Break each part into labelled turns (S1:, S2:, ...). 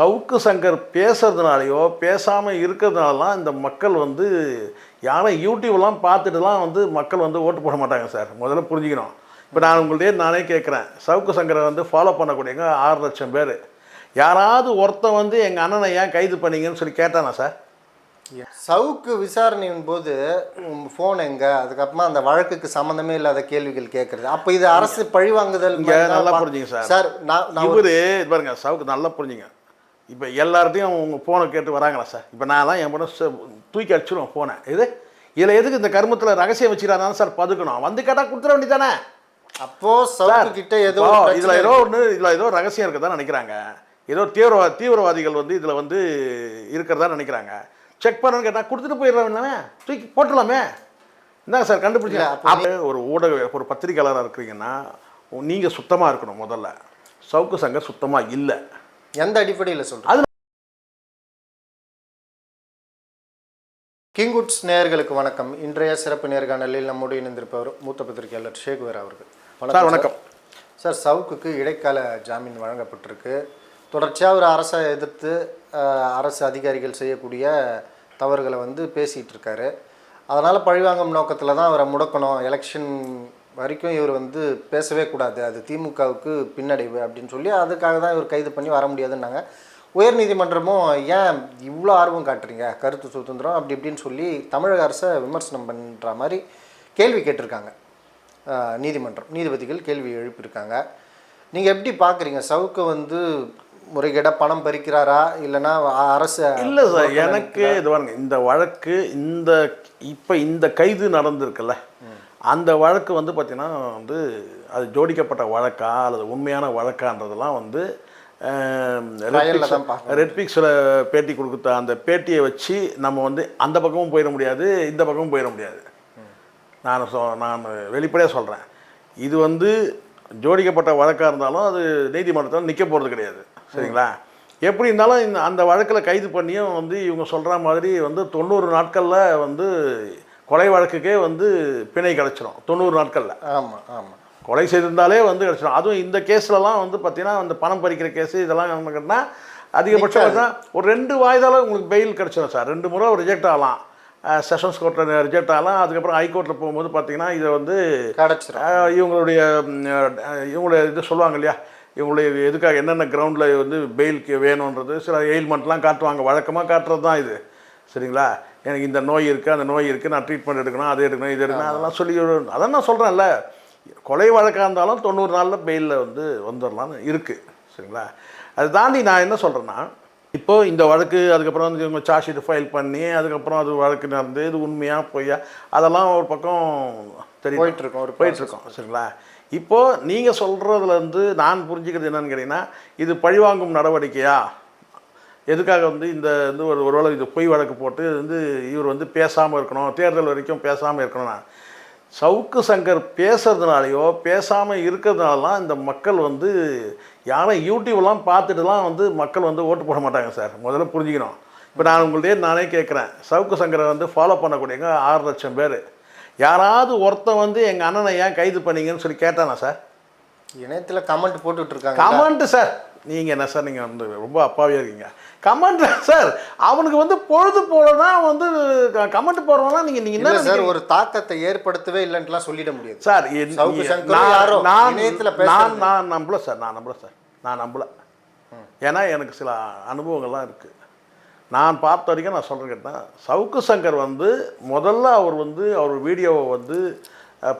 S1: சவுக்கு சங்கர் பேசுறதுனாலையோ பேசாமல் இருக்கிறதுனாலலாம் இந்த மக்கள் வந்து யாரும் யூடியூப்லாம் பார்த்துட்டுலாம் வந்து மக்கள் வந்து ஓட்டு போட மாட்டாங்க சார். முதல்ல புரிஞ்சுக்கணும். இப்போ நான் உங்கள்கிட்டயே நானே கேட்குறேன் சவுக்கு சங்கரை வந்து ஃபாலோ பண்ணக்கூடியவங்க ஆறு லட்சம் பேர். யாராவது ஒருத்தன் வந்து எங்கள் அண்ணனை ஏன் கைது பண்ணீங்கன்னு சொல்லி கேட்டானா சார்?
S2: சவுக்கு விசாரணையின் போது ஃபோன் எங்க? அதுக்கப்புறமா அந்த வழக்குக்கு சம்மந்தமே இல்லாத கேள்விகள் கேட்கறது அப்ப இது அரசு பழிவாங்குதல் மாதிரி தான்
S1: நல்லா புரிஞ்சுங்க சார்.
S2: சார் நான்
S1: இவரு இது பாருங்க சவுக்கு நல்லா புரிஞ்சுங்க. இப்போ எல்லார்ட்டையும் உங்கள் ஃபோனை கேட்டு வராங்களா சார் இப்போ நான்லாம் என் பொண்ணு தூக்கி அடிச்சிடுவேன் ஃபோனை இது இதில் எதுக்கு இந்த கருமத்தில் ரகசியம் வச்சுக்கிறாங்க சார் பதுக்கணும். வந்து கேட்டால் கொடுத்துட வேண்டியதானே?
S2: அப்போ சவுக்கு கிட்ட ஏதோ
S1: இதில் ஏதோ ஒன்று இதில் ஏதோ ரகசியம் இருக்கதா நினைக்கிறாங்க. ஏதோ தீவிரவா தீவிரவாதிகள் வந்து இதில் வந்து இருக்கிறதா நினைக்கிறாங்க. செக் பண்ணணும்னு கேட்டால் கொடுத்துட்டு போயிடலாமே தூக்கி போட்டுடலாமே. இந்தாங்க சார்
S2: அப்போ
S1: ஒரு ஊடக ஒரு பத்திரிக்கையாளராக இருக்கிறீங்கன்னா நீங்கள் சுத்தமாக இருக்கணும் முதல்ல. சவுக்கு சங்கம் சுத்தமாக இல்லை.
S2: எந்த அடிப்படையில் சொல்றேன்
S1: அது-
S2: கிங்குட்ஸ் நேயர்களுக்கு வணக்கம். இன்றைய சிறப்பு நேர்காணலில் நம்முடைய இணைந்திருப்பவர் மூத்த பத்திரிகையாளர் ஷேகுவேர் அவர்கள்.
S1: சார் வணக்கம்.
S2: சார் சவுக்குக்கு இடைக்கால ஜாமீன் வழங்கப்பட்டிருக்கு. தொடர்ச்சியாக ஒரு அரசை எதிர்த்து அரசு அதிகாரிகள் செய்யக்கூடிய தவறுகளை வந்து பேசிகிட்டு இருக்காரு. அதனால் பழிவாங்கும் நோக்கத்தில் தான் அவரை முடக்கணும். எலெக்ஷன் வரைக்கும் இவர் வந்து பேசவே கூடாது. அது திமுகவுக்கு பின்னடைவு அப்படின்னு சொல்லி அதுக்காக தான் இவர் கைது பண்ணி வர முடியாதுன்னாங்க. உயர்நீதிமன்றமும் ஏன் இவ்வளோ ஆர்வம் காட்டுறீங்க? கருத்து சுதந்திரம் அப்படி இப்படின்னு சொல்லி தமிழக அரசை விமர்சனம் பண்ணுற மாதிரி கேள்வி கேட்டிருக்காங்க. நீதிமன்றம். நீதிபதிகள் கேள்வி எழுப்பியிருக்காங்க. நீங்கள் எப்படி பார்க்குறீங்க சவுக்கு வந்து முறைகேடாக பணம் பறிக்கிறாரா? இல்லைன்னா அரசு
S1: இல்லை சார் எனக்கு இது பாருங்க இந்த வழக்கு இந்த இப்போ இந்த கைது நடந்திருக்குல்ல. அந்த வழக்கு வந்து பார்த்தீங்கன்னா வந்து அது ஜோடிக்கப்பட்ட வழக்கா அல்லது உண்மையான வழக்கான்றதெல்லாம் வந்து. ரெட்பிக்ஸில் பேட்டி கொடுத்த அந்த பேட்டியை வச்சு நம்ம வந்து அந்த பக்கமும் போயிட முடியாது இந்த பக்கமும் போயிட முடியாது. நான் சொ நான் வெளிப்படையாக சொல்கிறேன் இது வந்து ஜோடிக்கப்பட்ட வழக்காக இருந்தாலும் அது நீதிமன்றத்தில் நிற்க போகிறது கிடையாது. சரிங்களா? எப்படி இருந்தாலும் இந்த அந்த வழக்கில் கைது பண்ணியும் வந்து இவங்க சொல்கிற மாதிரி வந்து தொண்ணூறு நாட்களில் வந்து கொலை வழக்குக்கே வந்து பிணை கிடச்சிரும். தொண்ணூறு நாட்களில்.
S2: ஆமாம் ஆமாம்
S1: கொலை செய்திருந்தாலே வந்து கிடச்சிடும் அதுவும் இந்த கேஸ்லலாம் வந்து பார்த்தீங்கன்னா அந்த பணம் பறிக்கிற கேஸு இதெல்லாம் நமக்குன்னா அதிகபட்சம் பார்த்தா ஒரு ரெண்டு வாய்தால உங்களுக்கு பெயில் கிடச்சிடும் சார். ரெண்டு முறை ரிஜெக்ட் ஆகலாம். செஷன்ஸ் கோர்ட்டில் ரிஜெக்ட் ஆகலாம். அதுக்கப்புறம் ஹைகோர்ட்டில் போகும்போது பார்த்தீங்கன்னா இதை வந்து இவங்களுடைய இவங்களுடைய இது சொல்லுவாங்க இல்லையா? இவங்களுடைய எதுக்காக என்னென்ன கிரவுண்டில் வந்து பெயிலுக்கு வேணுன்றது சில எயில்மெண்ட்லாம் காட்டுவாங்க. வழக்கமாக காட்டுறது தான் இது. சரிங்களா? எனக்கு இந்த நோய் இருக்குது அந்த நோய் இருக்குது நான் ட்ரீட்மெண்ட் எடுக்கணும் அது எடுக்கணும் இது எடுக்கணும் அதெல்லாம் சொல்லி அதான் நான் சொல்கிறேன்ல கொலை வழக்காக இருந்தாலும் தொண்ணூறு நாளில் பெயிலில் வந்து வந்துடலாம்னு இருக்குது சரிங்களா? அதை தாண்டி நான் என்ன சொல்கிறேன்னா இப்போ இந்த வழக்கு அதுக்கப்புறம் வந்து இவங்க சார்ஜ் ஷீட் ஃபைல் பண்ணி அதுக்கப்புறம் அது வழக்கு நடந்து இது உண்மையா பொய்யா அதெல்லாம் ஒரு பக்கம் தெரியும்.
S2: போயிட்டு இருக்கோம் ஒரு
S1: போயிட்டு இருக்கோம் சரிங்களா? இப்போ நீங்கள் சொல்கிறதுல இருந்து நான் புரிஞ்சுக்கிறது என்னன்னு கேட்டிங்கன்னா இது பழிவாங்கும் நடவடிக்கையா? எதுக்காக வந்து இந்த வந்து ஒரு ஒருவேளை இது பொய் வழக்கு போட்டு வந்து இவர் வந்து பேசாமல் இருக்கணும் தேர்தல் வரைக்கும் பேசாமல் இருக்கணும்னா சவுக்கு சங்கர் பேசுறதுனாலையோ பேசாமல் இருக்கிறதுனாலலாம் இந்த மக்கள் வந்து யாரும் யூடியூப்லாம் பார்த்துட்டுலாம் வந்து மக்கள் வந்து ஓட்டு போட மாட்டாங்க சார். முதல்ல புரிஞ்சுக்கணும். இப்போ நான் உங்கள்கிட்டயே நானே கேட்குறேன். சவுக்கு சங்கரை வந்து ஃபாலோ பண்ணக்கூடியவங்க ஆறு லட்சம் பேர். யாராவது ஒருத்தன் வந்து எங்கள் அண்ணனை ஏன் கைது பண்ணீங்கன்னு சொல்லி கேட்டானா சார்?
S2: இணையத்தில் கமெண்ட் போட்டுட்டு இருக்காங்க.
S1: Comment sir. நீங்கள் என்ன சார் நீங்கள் வந்து ரொம்ப அப்பாவியாக இருக்கீங்க. கமெண்ட் சார் அவனுக்கு வந்து பொழுது போலனா வந்து கமெண்ட் போடுறவனா நீங்கள் நீங்கள்
S2: இல்ல
S1: என்ன
S2: சார் ஒரு தாக்கத்தை ஏற்படுத்தவே இல்லைன்ட்டுலாம் சொல்லிட முடியாது.
S1: சார் நான் நான் நான் நம்பல சார் நான் நம்பல சார் நான் நம்பல. ஏன்னா எனக்கு சில அனுபவங்கள்லாம் இருக்குது நான் பார்த்த வரைக்கும் நான் சொல்கிறேன் கேட்டேன் சவுக்கு சங்கர் வந்து முதல்ல அவர் வந்து அவர் வீடியோவை வந்து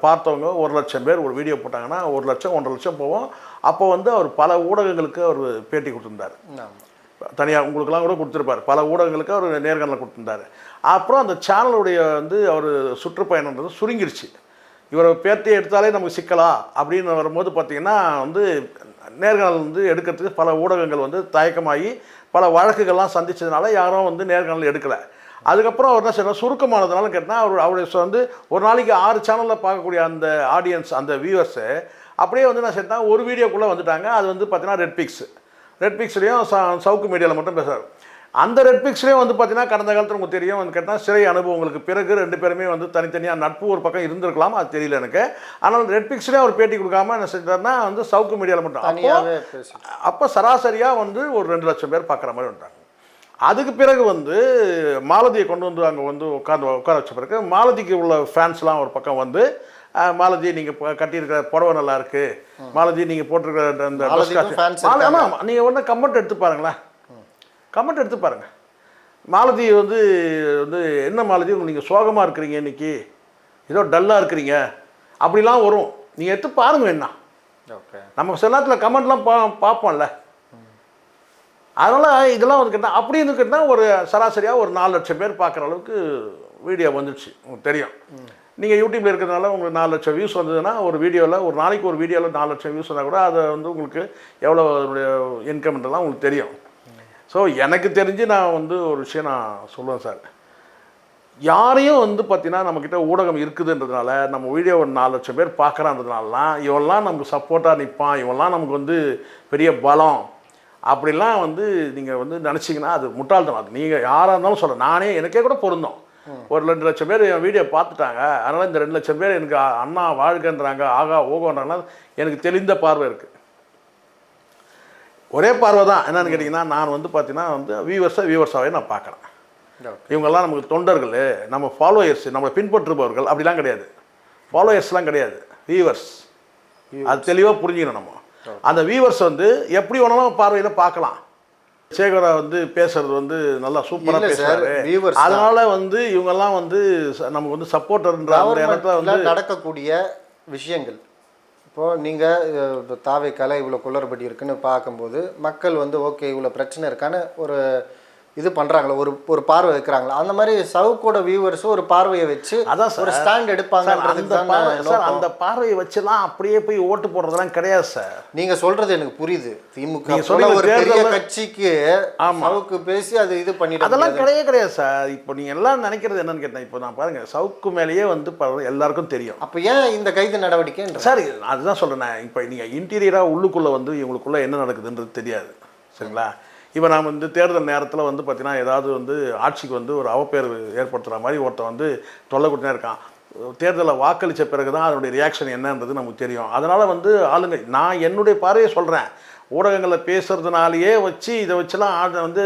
S1: பார்த்தவங்க ஒரு லட்சம் பேர் ஒரு வீடியோ போட்டாங்கன்னா ஒரு லட்சம் ஒன்றரை லட்சம் போவோம். அப்போ வந்து அவர் பல ஊடகங்களுக்கு அவர் பேட்டி கொடுத்துருந்தார். தனியாக உங்களுக்கெல்லாம் கூட கொடுத்துருப்பாரு. பல ஊடகங்களுக்கு அவர் நேர்காணல் கொடுத்துருந்தாரு. அப்புறம் அந்த சேனலுடைய வந்து அவர் சுற்றுப்பயணன்றது சுருங்கிருச்சு. இவரை பேட்டி எடுத்தாலே நமக்கு சிக்கலா? அப்படின்னு வரும்போது பார்த்திங்கன்னா வந்து நேர்காணல் வந்து எடுக்கிறதுக்கு பல ஊடகங்கள் வந்து தயக்கமாகி பல வழக்குகள்லாம் சந்தித்ததுனால யாரும் வந்து நேர்காணல் எடுக்கலை. அதுக்கப்புறம் அவர் என்ன செய்யணும் சுருக்கமானதுனால கேட்டால் அவர் அவருடைய வந்து ஒரு நாளைக்கு ஆறு சேனலில் பார்க்கக்கூடிய அந்த ஆடியன்ஸ் அந்த வியூவர்ஸு அப்படியே வந்து என்ன செய்யணும் ஒரு வீடியோக்குள்ளே வந்துட்டாங்க. அது வந்து பார்த்தீங்கன்னா ரெட் பிக்ஸ் ரெட் பிக்ஸ்லேயும் சவுக்கு மீடியாவில் மட்டும் பேசுகிறார் அந்த ரெட்பிக்ஸ்லேயே வந்து பார்த்தீங்கன்னா கடந்த காலத்தில் உங்களுக்கு தெரியும் வந்து கேட்டால் சிறை அனுபவங்களுக்கு பிறகு ரெண்டு பேருமே வந்து தனித்தனியாக நட்பு ஒரு பக்கம் இருந்திருக்கலாம் அது தெரியல எனக்கு. ஆனால் ரெட்பிக்ஸ்லேயே அவர் பேட்டி கொடுக்காம என்ன செஞ்சார்னா வந்து சவுக்கு மீடியாவில் மட்டும். அப்போ அப்போ சராசரியாக வந்து ஒரு ரெண்டு லட்சம் பேர் பார்க்குற மாதிரி வந்துட்டாங்க. அதுக்கு பிறகு வந்து மாலதியை கொண்டு வந்து அங்கே வந்து உட்காந்து உட்கார வச்ச பிறகு மாலதிக்கு உள்ள ஃபேன்ஸ்லாம் ஒரு பக்கம் வந்து மாலதி நீங்கள் கட்டியிருக்கிற புடவை நல்லா இருக்கு. மாலதி நீங்கள் போட்டிருக்கிற அந்த- ஆமாம் நீங்கள் ஒன்று கமெண்ட் எடுத்து பாருங்களேன். கமெண்ட் எடுத்து பாருங்க. மாலதி வந்து வந்து என்ன மாலதி நீங்கள் சோகமாக இருக்கிறீங்க இன்னைக்கு? ஏதோ டல்லாக இருக்கிறீங்க. அப்படிலாம் வரும். நீங்கள் எடுத்து பாருங்க என்ன
S2: ஓகே
S1: நம்ம சில நேரத்தில் கமெண்ட்லாம் பா பார்ப்போம்ல. அதனால் இதெல்லாம் வந்து கேட்டால் அப்படின்னு கேட்டால் ஒரு சராசரியாக ஒரு நாலு லட்சம் பேர் பார்க்குற அளவுக்கு வீடியோ வந்துடுச்சு உங்களுக்கு தெரியும். நீங்கள் யூடியூப்பில் இருக்கிறதுனால உங்களுக்கு நாலு லட்சம் வியூஸ் வந்ததுன்னா ஒரு வீடியோவில் ஒரு நாளைக்கு ஒரு வீடியோவில் நாலு லட்சம் வியூஸ் வந்தால் கூட அதை வந்து உங்களுக்கு எவ்வளோ அதனுடைய இன்கம்ன்றலாம் உங்களுக்கு தெரியும். ஸோ எனக்கு தெரிஞ்சு நான் வந்து ஒரு விஷயம் நான் சொல்லுவேன் சார். யாரையும் வந்து பார்த்தீங்கன்னா நம்மக்கிட்ட ஊடகம் இருக்குதுன்றதுனால நம்ம வீடியோ ஒரு நாலு லட்சம் பேர் பார்க்குறான்றதுனாலலாம் இவெல்லாம் நமக்கு சப்போர்ட்டாக நிற்பான் இவெல்லாம் நமக்கு வந்து பெரிய பலம். அப்படிலாம் வந்து நீங்கள் வந்து நினச்சிங்கன்னா அது முட்டாள்தனம். அது நீங்கள் யாராக இருந்தாலும் சொல்ல நானே எனக்கே கூட பொருந்தோம். ஒரு ரெண்டு லட்சம் பேர் என் வீடியோ பார்த்துட்டாங்க. அதனால் இந்த ரெண்டு லட்சம் பேர் எனக்கு அண்ணா வாழ்கன்றாங்க ஆகா ஓகோன்றாங்கன்னா எனக்கு தெளிந்த பார்வை இருக்குது ஒரே பார்வை தான். என்னன்னு கேட்டிங்கன்னா நான் வந்து பார்த்தீங்கன்னா வந்து வியூவர்ஸை வியூவர்ஸாகவே நான் பார்க்குறேன். இவங்கெல்லாம் நமக்கு தொண்டர்கள் நம்ம ஃபாலோயர்ஸ் நம்மளை பின்பற்றுபவர்கள் அப்படிலாம் கிடையாது. ஃபாலோயர்ஸ்லாம் கிடையாது. வியூவர்ஸ் அது தெளிவாக புரிஞ்சுக்கணும் நம்ம. அந்த வியூவர்ஸ் வந்து எப்படி வேணாலும் பார்வையில் பார்க்கலாம். சேகரா வந்து பேசுறது வந்து நல்லா சூப்பராக பேசுறாரு. அதனால வந்து இவங்கெல்லாம் வந்து நமக்கு வந்து சப்போர்ட்டர்ன்ற இடத்துல வந்து
S2: நடக்கக்கூடிய விஷயங்கள் இப்போ நீங்கள் தாவை கலை இவ்வளோ குளறுபடி இருக்குன்னு பார்க்கும்போது மக்கள் வந்து ஓகே இவ்வளோ பிரச்சனை இருக்கான்னு ஒரு இது பண்றாங்களா? ஒரு ஒரு பார்வை வைக்கிறாங்களா? அந்த மாதிரி சவுக்கோட வியூவர்ஸும் ஒரு பார்வையை வச்சு
S1: அதான்.
S2: ஒரு ஸ்டாண்ட்
S1: பார்வை சார். அந்த பார்வையை வச்செல்லாம் அப்படியே போய் ஓட்டு போடுறதெல்லாம் கிடையாது சார்.
S2: நீங்க சொல்றது எனக்கு புரியுது. திமுக ஒரு பெரிய கட்சிக்கு. சவுக்கு பேசி அது இது பண்ணிட
S1: அதெல்லாம். கிடையவே கிடையாது சார். இப்போ நீங்கள் எல்லாம் நினைக்கிறது என்னன்னு கேட்டேன். இப்போ நான் பாருங்க சவுக்கு மேலேயே வந்து எல்லாருக்கும் தெரியும்.
S2: அப்ப ஏன் இந்த கைது நடவடிக்கைன்ற
S1: சார் அதுதான் சொல்கிறேன் இப்போ நீங்கள் இன்டீரியராக உள்ளுக்குள்ளே வந்து இவங்களுக்குள்ளே என்ன நடக்குதுன்றது தெரியாது. சரிங்களா? இப்போ நான் வந்து தேர்தல் நேரத்தில் வந்து பார்த்தீங்கன்னா ஏதாவது வந்து ஆட்சிக்கு வந்து ஒரு அவப்பேர் ஏற்படுத்துகிற மாதிரி ஒருத்தன் வந்து தொல்லை இருக்கான். தேர்தலில் வாக்களித்த பிறகு தான் அதனுடைய ரியாக்ஷன் என்னன்றது நமக்கு தெரியும். அதனால் வந்து ஆளுங்க நான் என்னுடைய பார்வையை சொல்கிறேன் ஊடகங்களில் பேசுறதுனாலேயே வச்சு இதை வச்சுலாம் ஆள் வந்து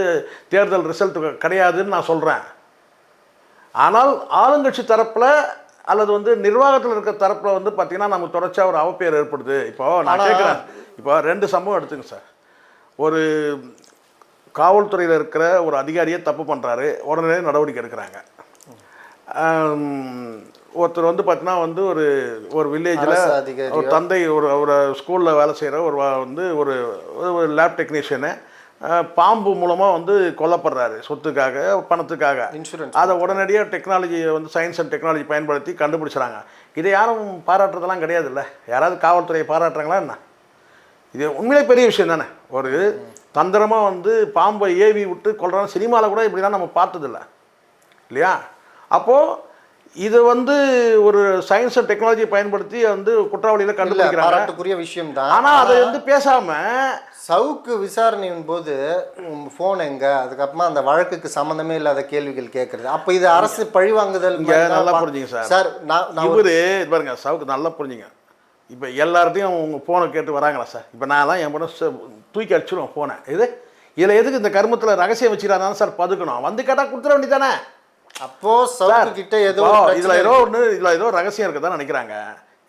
S1: தேர்தல் ரிசல்ட் கிடையாதுன்னு நான் சொல்கிறேன் ஆனால் ஆளுங்கட்சி தரப்பில் அல்லது வந்து நிர்வாகத்தில் இருக்க தரப்பில் வந்து பார்த்தீங்கன்னா நமக்கு தொடர்ச்சியாக ஒரு அவப்பேர் ஏற்படுது. இப்போ நான் கேட்குறேன் இப்போ ரெண்டு சம்பவம் எடுத்துங்க சார். ஒரு காவல்துறையில் இருக்கிற ஒரு அதிகாரியே தப்பு பண்ணுறாரு உடனே நடவடிக்கை எடுக்கிறாங்க. ஒருத்தர் வந்து பார்த்தீங்கன்னா வந்து ஒரு ஒரு வில்லேஜில்? ஒரு தந்தை ஒரு ஒரு ஸ்கூலில் வேலை செய்கிற ஒரு வந்து ஒரு ஒரு லேப் டெக்னீஷியனு பாம்பு மூலமாக வந்து கொல்லப்படுறாரு சொத்துக்காக பணத்துக்காக.
S2: இன்சூரன்ஸ்
S1: அதை உடனடியாக டெக்னாலஜியை வந்து சயின்ஸ் அண்ட் டெக்னாலஜி பயன்படுத்தி கண்டுபிடிச்சாங்க இதை யாரும் பாராட்டுறதெல்லாம் கிடையாதுல்ல? யாராவது காவல்துறையை பாராட்டுறாங்களா என்ன? இது உண்மையிலே பெரிய விஷயம் தானே. ஒரு தந்திரமாக வந்து பாம்பை ஏவி விட்டு கொள்றாங்க சினிமாவில் கூட இப்படிலாம் நம்ம பார்த்ததில்ல. இல்லையா? அப்போது இது வந்து ஒரு சயின்ஸ் அண்ட் டெக்னாலஜி பயன்படுத்தி வந்து குற்றவாளிகளை
S2: இல்ல
S1: கண்டுபிடிக்கிறாங்க.
S2: விஷயம் தான்
S1: ஆனால் அதை வந்து பேசாமல்
S2: சவுக்கு விசாரணையின் போது ஃபோன் எங்க? அதுக்கப்புறமா அந்த வழக்குக்கு சம்பந்தமே இல்லாத கேள்விகள் கேட்கறது அப்ப இது அரசு பழிவாங்குதல் தான்
S1: நல்லா புரிஞ்சுங்க சார்.
S2: சார் நான்
S1: இவரு இது பாருங்க சவுக்கு நல்லா புரிஞ்சுங்க. இப்போ எல்லார்ட்டையும் உங்க ஃபோனை கேட்டு வராங்களா சார் இப்போ நான் என் பொண்ணு தூக்கி அடிச்சிடுவேன் ஃபோனை இது இதில் எதுக்கு இந்த கருமத்தில் ரகசியம் வச்சுக்கிறாங்க சார் பதுக்கணும். வந்து கேட்டால் கொடுத்துட வேண்டியதானே?
S2: அப்போ சவுக்கு கிட்ட ஏதோ
S1: இதில் ஏதோ ஒன்று இதில் ஏதோ ரகசியம் இருக்கதான் நினைக்கிறாங்க.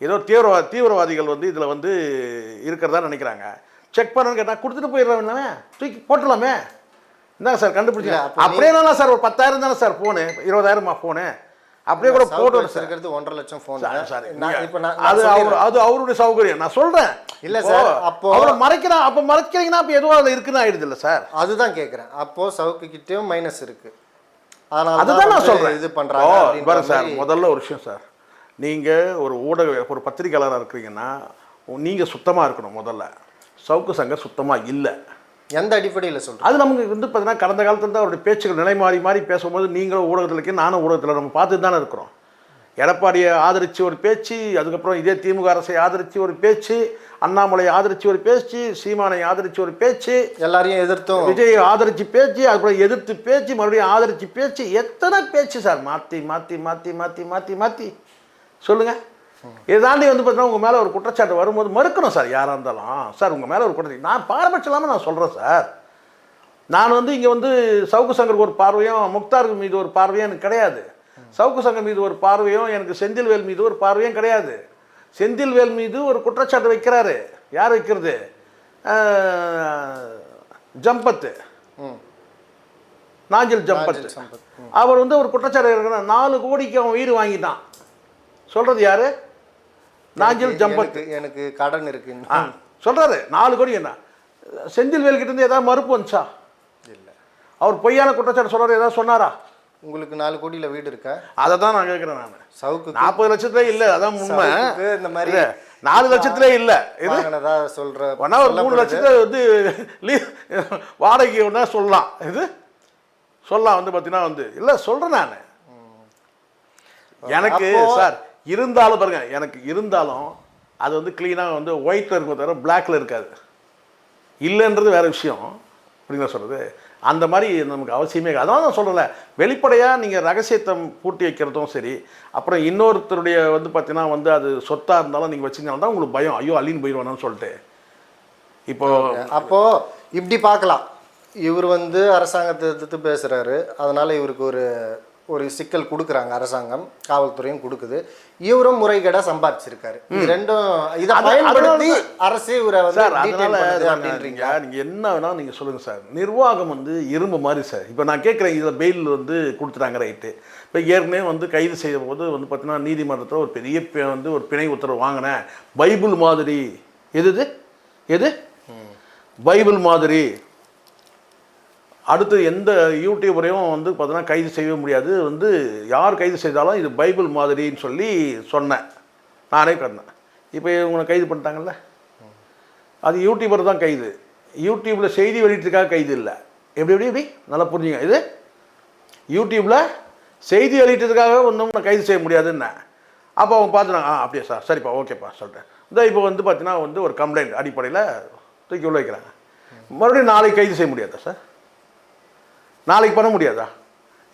S1: ஏதோ தீவிரவா தீவிரவாதிகள் வந்து இதில் வந்து இருக்கிறதா நினைக்கிறாங்க. செக் பண்ணணும்னு கேட்டால் கொடுத்துட்டு போயிடலாமே தூக்கி போட்டலாமே இந்தாங்க சார்
S2: நீ-
S1: அப்படியே தானே சார் ஒரு பத்தாயிரம் தானே சார் ஃபோனு இருபதாயிரமா ஃபோனு அப்படியே கூட போட்டு சார்.
S2: வச்சிருக்கிறது ஒன்றரை லட்சம் ஃபோன்
S1: சார்,
S2: இப்போ நான்
S1: அது அவர். அது அவருடைய சௌகரியம். நான் சொல்றேன்.
S2: இல்ல சார், அப்போ-
S1: அவரை மறைக்கிறான் அப்ப மறைக்கிறீங்கன்னா அப்ப எதுவும் அதுல இருக்குன்னு ஆயிடுது இல்ல சார்.
S2: அதுதான் கேட்குறேன் அப்போ சவுக்கு கிட்டயும் மைனஸ் இருக்கு. அதனால
S1: அதுதான்
S2: தான்
S1: நான் சொல்றேன்.
S2: இது
S1: பாருங்க சார் முதல்ல ஒரு விஷயம் சார். நீங்க ஒரு ஊடக ஒரு பத்திரிக்கையாளராக இருக்கிறீங்கன்னா நீங்க சுத்தமா இருக்கணும் முதல்ல. சவுக்கு சங்கம் சுத்தமா இல்லை.
S2: எந்த அடிப்படையில் சொல்றேன்
S1: அது நமக்கு வந்து பார்த்தீங்கன்னா கடந்த காலத்துல தான் அவருடைய பேச்சுகள் நிலை மாறி மாறி பேசும்போது நீங்களும் ஊடகத்தில் இருக்கீங்க நானும் ஊடகத்தில் நம்ம பார்த்துட்டு தானே இருக்கிறோம். எடப்பாடியை ஆதரித்து ஒரு பேச்சு அதுக்கப்புறம் இதே திமுக அரசை ஆதரித்து ஒரு பேச்சு அண்ணாமலையை ஆதரித்து ஒரு பேச்சு சீமானை ஆதரித்து ஒரு பேச்சு
S2: எல்லாரையும் எதிர்த்தும்
S1: விஜய் ஆதரிச்சு பேச்சு அதுக்கப்புறம் எதிர்த்து பேச்சு மறுபடியும் ஆதரிச்சு பேச்சு எத்தனை பேச்சு சார்? மாற்றி மாற்றி மாற்றி மாற்றி மாற்றி மாற்றி சொல்லுங்கள் இதை தாண்டி வந்து பார்த்தீங்கன்னா உங்கள் மேலே ஒரு குற்றச்சாட்டு வரும்போது மறுக்கணும் சார் யாராக இருந்தாலும். சார் உங்கள் மேலே ஒரு குற்றச்சாட்டு. நான் பாரபட்சம் இல்லாமல் நான் சொல்கிறேன் சார். நான் வந்து இங்கே வந்து சவுக்கு சங்கருக்கு ஒரு பார்வையும் முக்தாருக்கு மீது ஒரு பார்வையும் எனக்கு கிடையாது. சவுக்கு சங்கர் மீது ஒரு பார்வையும் எனக்கு செந்தில்வேல் மீது ஒரு பார்வையும் கிடையாது. செந்தில்வேல் மீது ஒரு குற்றச்சாட்டு வைக்கிறாரு. யார் வைக்கிறது? ஜம்பத்து. நாஞ்சில் ஜம்பத்து. அவர் வந்து ஒரு குற்றச்சாட்டு நாலு கோடிக்கு அவன் வீடு வாங்கிட்டான். சொல்றது யாரு? நாஞ்சில் ஜம்பத்.
S2: எனக்கு கடன் இருக்கு
S1: ஆ சொல்றாரு நாலு கோடி என்ன? செந்தில்வேல் கிட்ட இருந்து ஏதாவது மறுப்பு வந்துச்சா?
S2: இல்லை.
S1: அவர் பொய்யான குற்றச்சாட்டு சொல்றாரு ஏதாவது சொன்னாரா?
S2: உங்களுக்கு நாலு கோடியில வீடு இருக்கா?
S1: அதை தான் நான் கேட்குறேன் நான்.
S2: சவுக்கு
S1: நாற்பது லட்சத்துல இல்ல அதான் உண்மை.
S2: இந்த மாதிரி
S1: நாலு லட்சத்துல இல்ல. இது
S2: சொல்ற
S1: ஒன்னா ஒரு மூணு லட்சத்தை வந்து லீ வாடகைக்கு ஒன்றா சொல்லலாம். இது? சொல்லலாம் வந்து பார்த்தீங்கன்னா வந்து. இல்லை சொல்கிறேன் நான். எனக்கு சார் இருந்தாலும் பாருங்க எனக்கு இருந்தாலும் அது வந்து க்ளீனாக வந்து ஒயிட்டில் இருக்கும் தவிர பிளாக்கில் இருக்காது. இல்லைன்றது வேற விஷயம். அப்படிங்களா சொல்கிறது அந்த மாதிரி நமக்கு அவசியமே இல்லை. அதான் நான் சொல்லலை வெளிப்படையாக நீங்கள் ரகசியத்தை பூட்டி வைக்கிறதும் சரி அப்புறம் இன்னொருத்தருடைய வந்து பார்த்தீங்கன்னா வந்து அது சொத்தாக இருந்தாலும் நீங்கள் வச்சுருந்தாலும் தான் உங்களுக்கு பயம். ஐயோ அள்ளின்னு போயிடுவானு சொல்லிட்டு. இப்போ
S2: அப்போது இப்படி பார்க்கலாம். இவர் வந்து அரசாங்கத்தை எதிர்த்து பேசுகிறாரு அதனால் இவருக்கு ஒரு ஒரு சிக்கல் கொடுக்குறாங்க அரசாங்கம் காவல்துறையும் கொடுக்குது. இவரும் முறைகேடா சம்பாதிச்சிருக்காரு. ரெண்டும் இதை பயன்படுத்தி அரசு இவரை வந்து
S1: சார்
S2: detail
S1: அதனால
S2: பண்ணுது
S1: நீங்க
S2: அப்படின்றீங்க.
S1: நீங்க என்ன வேணா நீங்க சொல்லுங்க சார். நிர்வாகம் வந்து இரும்பு மாதிரி சார். இப்போ நான் கேட்குறேன் இதில் பெயில் வந்து கொடுத்துட்டாங்க ரைட்டு இப்போ ஏற்கனவே வந்து கைது செய்யும் போது வந்து பார்த்தீங்கன்னா நீதிமன்றத்தில் ஒரு பெரிய பி- வந்து ஒரு பிணை உத்தரவு வாங்கினேன். பைபிள் மாதிரி. எது இது? எது? பைபிள் மாதிரி. அடுத்து எந்த யூடியூபரையும் வந்து பார்த்தீங்கன்னா கைது செய்யவே முடியாது. வந்து யார் கைது செய்தாலும் இது பைபிள் மாதிரின்னு சொல்லி சொன்னேன். நானே கண்டேன் இப்போ இவங்களை கைது பண்ணிட்டாங்கல்ல? அது யூடியூபர் தான் கைது. யூடியூப்பில் செய்தி வெளியிட்டதுக்காக கைது இல்லை. எப்படி எப்படி எப்படி? நல்லா புரிஞ்சுங்க. இது யூடியூப்பில் செய்தி வெளியிட்டதுக்காக ஒன்றும் நான் கைது செய்ய முடியாதுன்னு. அப்போ அவங்க பார்த்துனாங்க ஆ அப்படியா சார். சரிப்பா ஓகேப்பா சொல்கிறேன் இந்த இப்போ வந்து பார்த்தீங்கன்னா வந்து ஒரு கம்ப்ளைண்ட் அடிப்படையில் தூக்கி உள்ள வைக்கிறாங்க. மறுபடியும் நாளைக்கு கைது செய்ய முடியாதா சார்? நாளைக்கு பண்ண முடியாதா?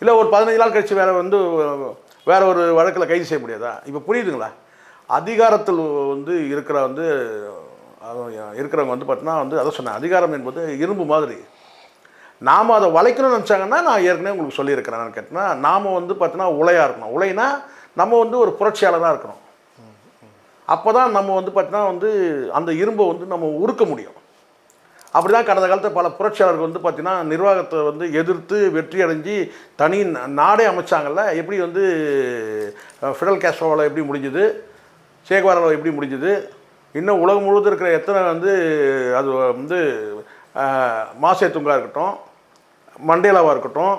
S1: இல்லை ஒரு பதினஞ்சு நாள் கழிச்சு வேறு வந்து வேறு ஒரு வழக்கில் கைது செய்ய முடியாதா? இப்போ புரியுதுங்களா? அதிகாரத்தில் வந்து இருக்கிற வந்து அது இருக்கிறவங்க வந்து பார்த்தீங்கன்னா வந்து அதை சொன்னேன் அதிகாரம் என்பது இரும்பு மாதிரி. நாம் அதை வளைக்கணும்னு நினச்சாங்கன்னா நான் ஏற்கனவே உங்களுக்கு சொல்லியிருக்கிறேன் கேட்டேன்னா நாம் வந்து பார்த்தீங்கன்னா உலையாக இருக்கணும். உலைனா நம்ம வந்து ஒரு புரட்சியாளராக இருக்கணும். அப்போ தான் நம்ம வந்து பார்த்தீங்கன்னா வந்து அந்த இரும்பை வந்து நம்ம உருக்க முடியும். அப்படி தான் கடந்த காலத்தில் பல புரட்சியாளர்கள் வந்து பார்த்தீங்கன்னா நிர்வாகத்தை வந்து எதிர்த்து வெற்றி அடைஞ்சு தனி நாடே அமைச்சாங்கல்ல. எப்படி வந்து ஃபிடல் கேஸ்ட்ரோவில் எப்படி முடிஞ்சுது? சேகுவாராவில் எப்படி முடிஞ்சுது? இன்னும் உலகம் முழுவதும் இருக்கிற எத்தனை வந்து அது வந்து மாசே துங்கா இருக்கட்டும் மண்டேலாவாக இருக்கட்டும்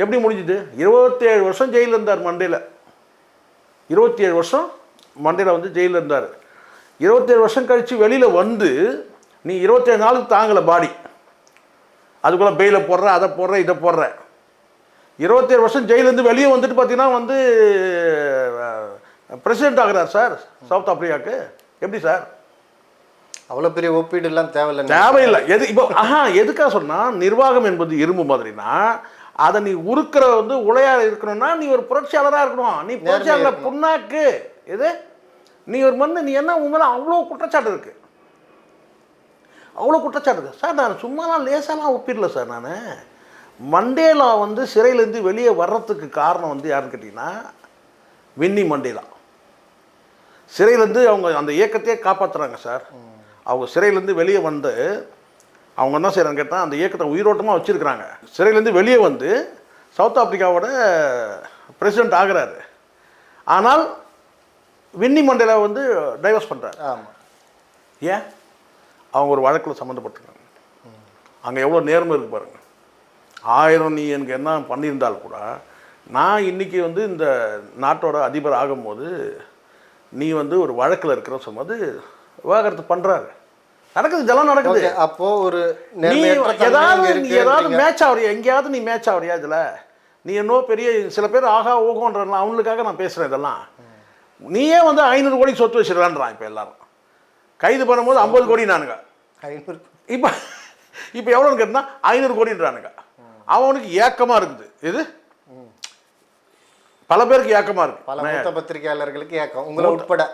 S1: எப்படி முடிஞ்சுது? இருபத்தேழு வருஷம் ஜெயிலில் இருந்தார் மண்டேல. இருபத்தி ஏழு வருஷம் மண்டேல வந்து ஜெயிலில் இருந்தார். இருபத்தேழு வருஷம் கழித்து வெளியில் வந்து நீ இருபத்தேழு நாளுக்கு தாங்கலை பாடி அதுக்குள்ளே பெயில போடுற அதை போடுற இதை போடுற. இருபத்தேழு வருஷம் ஜெயிலேருந்து வெளியே வந்துட்டு பார்த்தீங்கன்னா வந்து பிரசிடென்ட் ஆகிறார் சார் சவுத் ஆப்பிரிக்காவுக்கு. எப்படி சார்?
S2: அவ்வளோ பெரிய ஒப்பீடு எல்லாம் தேவையில்லை
S1: தேவையில்லை. எது இப்போ ஆஹா எதுக்காக சொன்னா நிர்வாகம் என்பது இரும்பு மாதிரினா அதை நீ உருக்கிற வந்து உலையா இருக்கணும்னா நீ ஒரு புரட்சியாளராக இருக்கணும். நீ புரட்சியாளர். புண்ணாக்கு. எது? நீ ஒரு மண்ணு நீ என்ன உன் மேலே அவ்வளோ குற்றச்சாட்டு இருக்கு. அவ்வளோ குற்றச்சாட்டு இருக்கு. சார் நான் சும்மாலாம் லேசாலாம் ஒப்பிடல சார் நான். மண்டேலா வந்து சிறையிலேருந்து வெளியே வர்றதுக்கு காரணம் வந்து யாருன்னு கேட்டிங்கன்னா வின்னி மண்டேலா. சிறையிலேருந்து அவங்க அந்த இயக்கத்தையே காப்பாற்றுறாங்க சார். அவங்க சிறையிலேருந்து வெளியே வந்து அவங்க என்ன செய்கிறாங்க கேட்டால் அந்த இயக்கத்தை உயிரோட்டமாக வச்சுருக்கிறாங்க. சிறையிலேருந்து வெளியே வந்து சவுத் ஆப்பிரிக்காவோட பிரசிடென்ட் ஆகுறாரு. ஆனால் வின்னி மண்டேலா வந்து டைவர்ஸ் பண்ணுறாரு
S2: ஆமாம்
S1: ஏன்? அவங்க ஒரு வழக்கில் சம்மந்தப்பட்டிருக்காங்க. அங்கே எவ்வளோ நேர்மை இருக்கு பாருங்க. ஆயிரம் நீ எனக்கு என்ன பண்ணியிருந்தால் கூட நான் இன்னைக்கு வந்து இந்த நாட்டோட அதிபர் ஆகும்போது நீ வந்து ஒரு வழக்கில் இருக்கிற சொல்லும்போது விவாகரத்து பண்ணுறாரு நடக்குது ஜலம் நடக்குது.
S2: அப்போ ஒரு
S1: நீ ஏதாவது நீ ஏதாவது. மேட்ச் ஆவறியா? எங்கேயாவது நீ மேட்ச் ஆவறியா இதில்? நீ என்னோ பெரிய சில பேர் ஆகா ஓகோன்றலாம் அவங்களுக்காக நான் பேசுகிறேன் இதெல்லாம். நீயே வந்து ஐநூறு கோடி சொத்து வச்சிருக்கான்றான் இப்போ எல்லாரும். கைது பண்ணும்போது ஐம்பது கோடி நானுங்க
S2: ஐநூறு
S1: இப்போ இப்போ எவ்வளோன்னு கேட்டா ஐநூறு கோடின்றானுங்க. அவனுக்கு ஏக்கமாக இருக்குது. இது பல பேருக்கு ஏக்கமாக இருக்கு.
S2: பல மூத்த பத்திரிகையாளர்களுக்கு ஏக்கம். உங்களை உட்பட.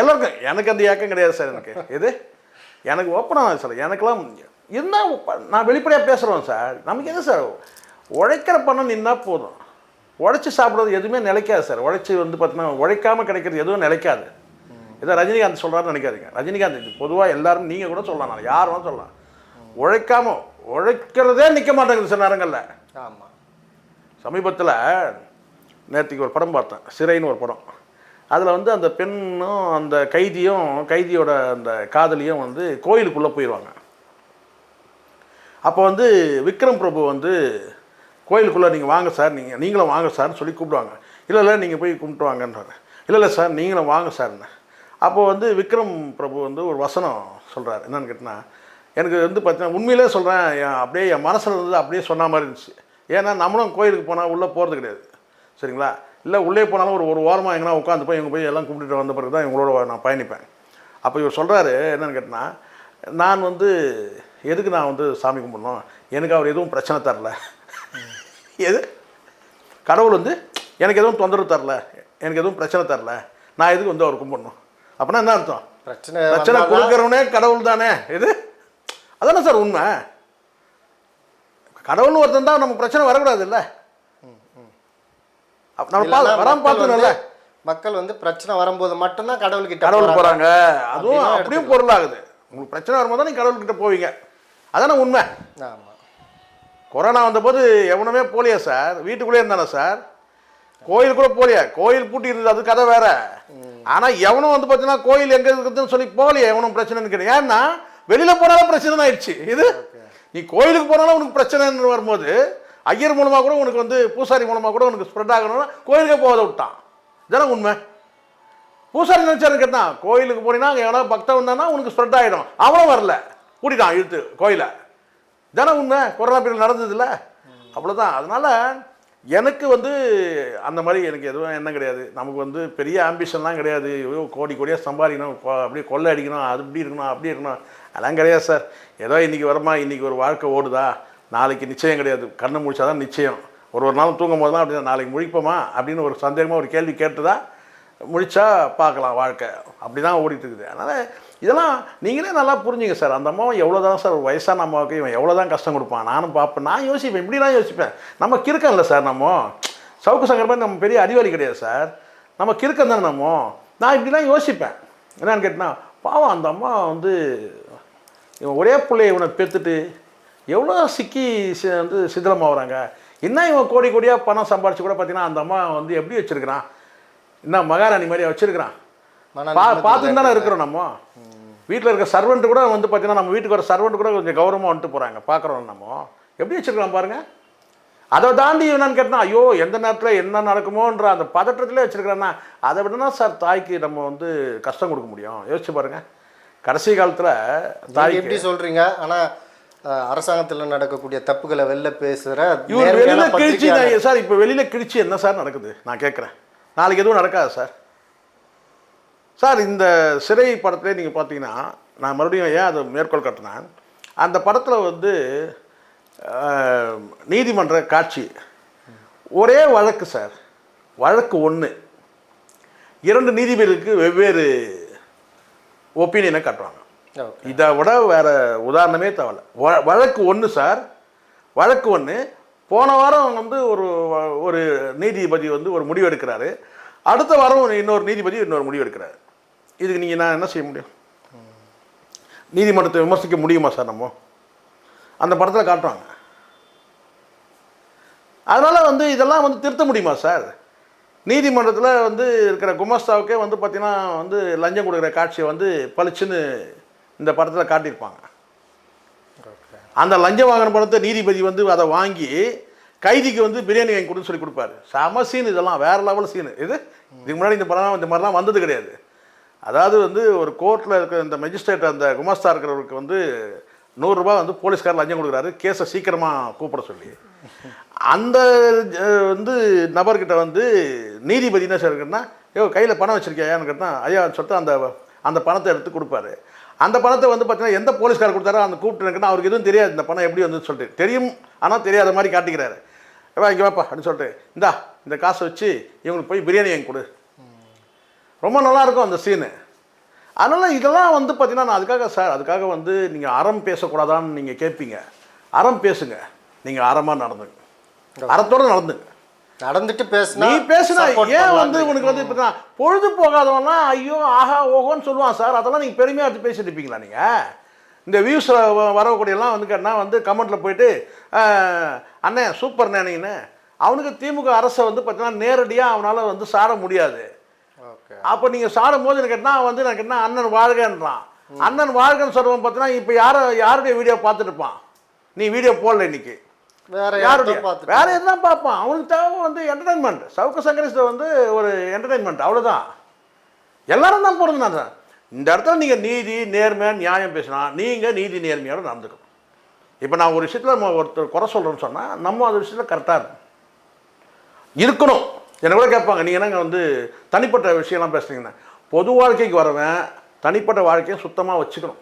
S1: எல்லாருக்கும். எனக்கு அந்த ஏக்கம் கிடையாது சார் எனக்கு. இது எனக்கு ஓப்பனாக சார். எனக்கெல்லாம் என்ன நான் வெளிப்படையாக பேசுகிறோம் சார். நமக்கு எது சார்? உழைக்கிற பணம் நின்னா போதும். உழைச்சி சாப்பிட்றது எதுவுமே நிலைக்காது சார். உழைச்சி வந்து பார்த்தீங்கன்னா உழைக்காமல் கிடைக்கிறது எதுவும் நிலைக்காது. இதை ரஜினிகாந்த் சொல்கிறாருன்னு நினைக்காதீங்க. ரஜினிகாந்த் பொதுவாக எல்லாரும் நீங்கள் கூட சொல்லலாம் நான் யார் வேணாலும் சொல்லலாம். உழைக்காம உழைக்கிறதே நிற்க மாட்டேங்குது சில நேரங்களில்.
S2: ஆமாம்
S1: சமீபத்தில் நேற்றுக்கு ஒரு படம் பார்த்தேன் சிறைன்னு ஒரு படம். அதில் வந்து அந்த பெண்ணும் அந்த கைதியும் கைதியோட அந்த காதலியும் வந்து கோயிலுக்குள்ளே போயிடுவாங்க அப்போ வந்து விக்ரம் பிரபு வந்து கோயிலுக்குள்ளே நீங்கள் வாங்க சார் நீங்கள் நீங்களும் வாங்க சார்னு சொல்லி கூப்பிடுவாங்க. இல்லை இல்லை நீங்கள் போய் கும்பிட்டு வாங்கன்றாரு. இல்லை இல்லை சார் நீங்களும் வாங்க சார்னு. அப்போது வந்து விக்ரம் பிரபு வந்து ஒரு வசனம் சொல்கிறார் என்னன்னு கேட்டினா எனக்கு வந்து பார்த்தீங்கன்னா உண்மையிலே சொல்கிறேன் அப்படியே என் மனசில் இருந்து அப்படியே சொன்ன மாதிரி இருந்துச்சு. ஏன்னா நம்மளும் கோயிலுக்கு போனால் உள்ளே போகிறது கிடையாது. சரிங்களா? இல்லை உள்ளே போனாலும் ஒரு ஒரு வாரமாக எங்கன்னா உட்காந்து போய் இவங்க போய் எல்லாம் கும்பிட்டுட்டு வந்த பிறகு தான் இவங்களோட நான் பயணிப்பேன். அப்போ இவர் சொல்கிறாரு என்னென்னு கேட்டால் நான் வந்து எதுக்கு நான் வந்து சாமி கும்பிடணும்? எனக்கு அவர் எதுவும் பிரச்சனை தரல. எது? கடவுள் வந்து எனக்கு எதுவும் தொந்தரவு தரல. எனக்கு எதுவும் பிரச்சனை தரல. நான் எதுக்கு வந்து அவர் கும்பிடணும்? அப்படின்னா என்ன அர்த்தம்?
S2: பிரச்சனை
S1: பிரச்சனை கொடுக்குறவனே கடவுள் தானே? இது? அதானே சார் உண்மை. கடவுள்னு ஒருத்தன் தான் நம்ம பிரச்சனை வரக்கூடாது இல்லை நம்ம வராம
S2: வந்து- மக்கள் வந்து பிரச்சனை வரும்போது மட்டும்தான் கடவுள்கிட்ட
S1: கடவுள். போகிறாங்க அதுவும் அப்படியும் பொருளாகுது. உங்களுக்கு பிரச்சனை வரும்போது தான் நீங்கள் கடவுள்கிட்ட போவீங்க. அதானே உண்மை.
S2: ஆமா.
S1: கொரோனா வந்தபோது எவனுமே போலியா சார்? வீட்டுக்குள்ளே இருந்தானே சார்? கோயில் கூட போலியா. கோயில் பூட்டி இருந்தது அது கதை வேற. ஆனா எவனும் வந்து பார்த்தீங்கன்னா கோயில் எங்க இருக்குதுன்னு சொல்லி போலியா எவனும் பிரச்சனைன்னு கிடையாது ஏன்னா வெளியில போனாலும் பிரச்சனை ஆயிடுச்சு. இது நீ கோயிலுக்கு போனாலும் உனக்கு பிரச்சனைன்னு வரும்போது ஐயர் மூலமா கூட உனக்கு வந்து பூசாரி மூலமா கூட உனக்கு ஸ்ப்ரெட் ஆகணும்னா கோயிலுக்கே போகாத விட்டான். இதானே உண்மை. பூசாரி நினைச்சாரு கேட்டான் கோயிலுக்கு போனீங்கன்னா அங்கே எவனா பக்தன் வந்தானா உனக்கு ஸ்ப்ரெட் ஆகிடும் அவனும் வரல. கூட்டிட்டான் இழுத்து கோயிலை. தானே உண்மை. கொரோனா பீரியட் நடந்ததுல்ல. அவ்வளோதான் அதனால் எனக்கு வந்து அந்த மாதிரி எனக்கு எதுவும் எண்ணம் கிடையாது. நமக்கு வந்து பெரிய ஆம்பிஷன்லாம் கிடையாது. ஐயோ கோடி கோடியாக சம்பாதிக்கணும். கொ- அப்படியே கொள்ளை அடிக்கணும். அது இப்படி இருக்கணும் அப்படி இருக்கணும். அதெல்லாம் கிடையாது சார். ஏதோ இன்றைக்கி வருமா இன்றைக்கி ஒரு வாழ்க்கை ஓடுதா? நாளைக்கு நிச்சயம் கிடையாது. கண்ணை முழிச்சாதான் நிச்சயம். ஒரு ஒரு நாள் தூங்கும் போது தான் அப்படி நாளைக்கு முழிப்போமா? அப்படின்னு ஒரு சந்தேகமாக ஒரு கேள்வி கேட்டுதா? முடிச்சா பார்க்கலாம் வாழ்க்கை. அப்படி தான் ஓடிட்டு இருக்குது அதனால் இதெல்லாம் நீங்களே நல்லா புரிஞ்சுங்க சார். அந்த அம்மாவும் எவ்வளோ தான் சார் ஒரு வயசான அம்மாவுக்கு இவன் எவ்வளோ தான் கஷ்டம் கொடுப்பான். நானும் பார்ப்பேன் நான் யோசிப்பேன். இப்படி தான் யோசிப்பேன். நம்ம கிறுக்கன்ல சார் நம்ம. சவுக்கு சங்கரமாக நம்ம பெரிய அறிவாளி கிடையாது சார். நம்ம கிறுக்கம் தானே நம்ம. நான் இப்படிலாம் யோசிப்பேன். என்னன்னு கேட்டினா பாவம் அந்த அம்மா வந்து இவன் ஒரே பிள்ளைய இவனை பெற்றுட்டு எவ்வளோ சிக்கி சி வந்து சிதிலமாகறாங்க என்ன இவன் கோடி கோடியாக பணம் சம்பாரிச்சு கூட பார்த்தீங்கன்னா அந்த அம்மா வந்து எப்படி வச்சுருக்கிறான்? என்ன மகாராணி மாதிரி வச்சிருக்கிறான். பார்த்துட்டு தானே இருக்கிறோம் நம்ம. வீட்டில் இருக்க சர்வெண்ட் கூட வந்து பார்த்தீங்கன்னா நம்ம வீட்டுக்கு வர சர்வெண்ட் கூட கொஞ்சம் கௌரவமாக வந்துட்டு போகிறாங்க பார்க்குறோம் நம்ம. எப்படி வச்சிருக்கலாம் பாருங்க? அதை தாண்டி என்னன்னு கேட்டால் ஐயோ எந்த நேரத்தில் என்ன நடக்குமோன்ற அந்த பதற்றத்திலே வச்சிருக்கிறேன்னா அதை விடனா சார் தாய்க்கு நம்ம வந்து கஷ்டம் கொடுக்க முடியும். யோசிச்சு பாருங்க. கடைசி காலத்தில் தாய்க்கு
S2: எப்படி சொல்றீங்க? ஆனா அஹ், அரசாங்கத்துல நடக்கக்கூடிய தப்புகளை வெளில பேசுற
S1: இவர் வெளியில கிழிச்சு சார் இப்போ வெளியில கிழிச்சு என்ன சார் நடக்குது? நான் கேட்குறேன் நாளைக்கு எதுவும் நடக்காது சார்? சார் இந்த சிறை படத்திலே நீங்கள் பார்த்தீங்கன்னா நான் மறுபடியும் ஏன் அதை மேற்கோள் கட்டினேன் அந்த படத்தில் வந்து நீதிமன்ற காட்சி. ஒரே வழக்கு சார். வழக்கு ஒன்று இரண்டு நீதிபதிகளுக்கு வெவ்வேறு ஒப்பீனியனை காட்டுவாங்க. இதை விட வேற உதாரணமே தேவையில்ல. வழக்கு ஒன்று சார். வழக்கு ஒன்று போன வாரம் வந்து ஒரு ஒரு நீதிபதி வந்து ஒரு முடிவு எடுக்கிறாரு. அடுத்த வாரம் இன்னொரு நீதிபதி இன்னொரு முடிவு எடுக்கிறாரு. இதுக்கு நீங்கள் நான் என்ன செய்ய முடியும்? நீதிமன்றத்தை விமர்சிக்க முடியுமா சார் நம்ம? அந்த படத்தில் காட்டுவாங்க. அதனால் வந்து இதெல்லாம் வந்து திருத்த முடியுமா சார்? நீதிமன்றத்தில் வந்து இருக்கிற குமஸ்தாவுக்கே வந்து பார்த்திங்கன்னா வந்து லஞ்சம் கொடுக்குற காட்சியை வந்து பளிச்சுன்னு இந்த படத்தில் காட்டியிருப்பாங்க. அந்த லஞ்சம் வாங்கின பணத்தை நீதிபதி வந்து அதை வாங்கி கைதிக்கு வந்து பிரியாணி வாங்கி கொடுன்னு சொல்லி கொடுப்பாரு. செம சீன் இதெல்லாம் வேற லெவல் சீனு இது? இதுக்கு முன்னாடி இந்த படம் இந்த மாதிரிலாம் வந்தது கிடையாது. அதாவது வந்து ஒரு கோர்ட்டில் இருக்கிற இந்த மெஜிஸ்ட்ரேட் அந்த குமாஸ்தா இருக்கிறவருக்கு வந்து நூறுரூபா வந்து போலீஸ்காரர் லஞ்சம் கொடுக்குறாரு. கேஸை சீக்கிரமாக கூப்பிட சொல்லி. அந்த வந்து நபர்கிட்ட வந்து நீதிபதி என்ன சொல்லிருக்குன்னா ஐயோ கையில் பணம் வச்சிருக்கியான்னு கேட்டால் ஐயா சொல்லிட்டு அந்த அந்த பணத்தை எடுத்து கொடுப்பாரு. அந்த பணத்தை வந்து பார்த்தீங்கன்னா எந்த போலீஸ்கார் கொடுத்தாரோ அந்த கூப்பிட்டு அவருக்கு எதுவும் தெரியாது. இந்த பணம் எப்படி வந்து சொல்லிட்டு. தெரியும் ஆனால் தெரியாத மாதிரி காட்டிக்கிறாரு. இங்கே வாப்பா அப்படின்னு சொல்லிட்டு. இந்தா இந்த காசை வச்சு இவங்களுக்கு போய் பிரியாணி வாங்கி கொடு. ரொம்ப நல்லா இருக்கும் அந்த சீனு அதனால் இதெல்லாம் வந்து பார்த்தீங்கன்னா நான் அதுக்காக சார் அதுக்காக வந்து நீங்கள் அறம் பேசக்கூடாதான்னு நீங்கள் கேட்பீங்க அறம் பேசுங்க. நீங்கள் அறமாக நடந்துங்க. அறத்தோடு நடந்துங்க.
S2: நடந்துட்டு பேசினா
S1: நீ பேசுனா ஏன் வந்து உனக்கு வந்து இப்போ பொழுது போகாதவன்லாம் ஐயோ ஆஹா ஓஹோன்னு சொல்லுவான் சார். அதெல்லாம் நீங்கள் பெருமையாக எடுத்து பேசிட்டு இருப்பீங்களா நீங்கள் இந்த வியூஸ் வரக்கூடியெல்லாம் வந்து கேட்டால் வந்து கமெண்ட்டில் போயிட்டு அண்ணே சூப்பர் நீங்கன்னு அவனுக்கு திமுக அரசை வந்து பார்த்தீங்கன்னா நேரடியாக அவனால் வந்து சாட முடியாது.
S2: ஓகே.
S1: அப்போ நீங்கள் சாடும் போது எனக்கு என்ன வந்து எனக்கு என்ன அண்ணன் வாழ்கன்றான். அண்ணன் வாழ்கன்னு சொல்லுவோம் பார்த்தீங்கன்னா இப்போ யாரை யாருடைய வீடியோ பார்த்துட்டு இருப்பான்? நீ வீடியோ போடல இன்னைக்கு.
S2: வேற
S1: யாருடைய? வேற எதுதான் பார்ப்பான். அவனுக்கு தேவை வந்து என்டர்டைன்மெண்ட் சவுக்க சங்கரிஸ்ட வந்து ஒரு என்டர்டைன்மெண்ட் அவ்வளோதான் எல்லாரும் தான் பிறந்தனா சார் இந்த இடத்துல நீங்கள் நீதி நேர்மை நியாயம் பேசினா நீங்கள் நீதி நேர்மையோட நடந்துக்கணும். இப்போ நான் ஒரு விஷயத்தில் நம்ம ஒருத்தர் குறை சொல்கிறோன்னு சொன்னால் நம்ம அந்த விஷயத்தில் கரெக்டாக இருக்கும் இருக்கணும். என்ன கூட கேட்பாங்க நீங்கள் என்னங்க வந்து தனிப்பட்ட விஷயம்லாம் பேசுறீங்கன்னா? பொது வாழ்க்கைக்கு வரவன் தனிப்பட்ட வாழ்க்கையை சுத்தமாக வச்சுக்கணும்.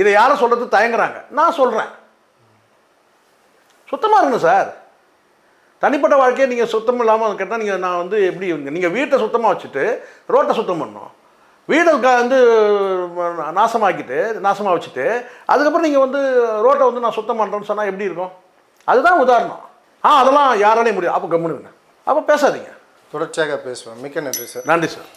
S1: இதை யாரும் சொல்கிறது தயங்குறாங்க. நான் சொல்கிறேன் சுத்தமாக இருக்கணும் சார் தனிப்பட்ட வாழ்க்கையை நீங்கள் சுத்தம் இல்லாமல் கேட்டால் நீங்கள் நான் வந்து எப்படி நீங்கள் வீட்டை சுத்தமாக வச்சுட்டு ரோட்டை சுத்தம் பண்ணணும். வீடை க- வந்து நாசமாக்கிட்டு நாசமாக வச்சுட்டு அதுக்கப்புறம் நீங்கள் வந்து ரோட்டை வந்து நான் சுத்தம் பண்ணுறேன்னு சொன்னால் எப்படி இருக்கும்? அதுதான் உதாரணம். ஆ அதெல்லாம் யாராலையும் முடியும் அப்போ கம்முனுங்க அப்போ பேசாதீங்க.
S2: தொடர்ச்சியாக பேசுவேன் மிக்க நன்றி சார்
S1: நன்றி சார்